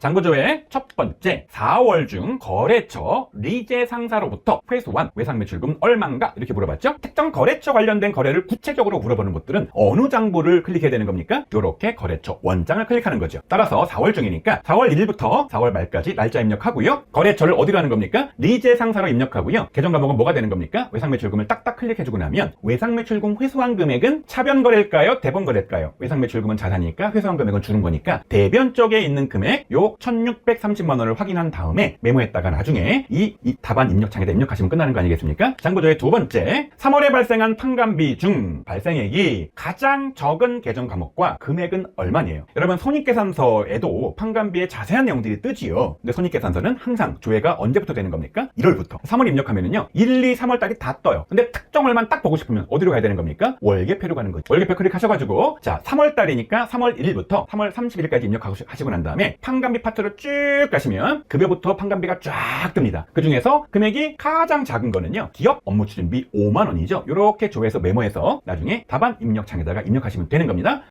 장부조의 첫 번째 4월 중 거래처 리제 상사로부터 회수한 외상 매출금 얼마인가 이렇게 물어봤죠. 특정 거래처 관련된 거래를 구체적으로 물어보는 것들은 어느 장부를 클릭해야 되는 겁니까? 이렇게 거래처 원장을 클릭하는 거죠. 따라서 4월 중이니까 4월 1일부터 4월 말까지 날짜 입력하고요. 거래처를 어디로 하는 겁니까? 리제 상사로 입력하고요. 계정 과목은 뭐가 되는 겁니까? 외상 매출금을 딱딱 클릭해주고 나면 외상 매출금 회수한 금액은 차변 거래일까요? 대변 거래일까요? 외상 매출금은 자산이니까 회수한 금액은 주는 거니까 대변 쪽에 있는 금액 요 1630만 원을 확인한 다음에 메모했다가 나중에 이, 이 답안 입력창에다 입력하시면 끝나는 거 아니겠습니까? 장부조의 두 번째 3월에 발생한 판관비 중 발생액이 가장 적은 계정 과목과 금액은 얼마니에요? 여러분 손익계산서에도 판관비의 자세한 내용들이 뜨지요. 근데 손익계산서는 항상 조회가 언제부터 되는 겁니까? 1월부터. 3월 입력하면은요. 1, 2, 3월 달이 다 떠요. 근데 특정 월만 딱 보고 싶으면 어디로 가야 되는 겁니까? 월계표로 가는 거죠. 월계표 클릭하셔가지고 자 3월 달이니까 3월 1일부터 3월 30일까지 입력하시고 난 다음에 판관비 파트로 쭉 가시면 급여부터 판관비가 쫙 뜹니다. 그 중에서 금액이 가장 작은 거는요. 기업 업무 추진비 5만 원이죠. 이렇게 조회해서 메모해서 나중에 답안 입력창에다가 입력하시면 되는 겁니다.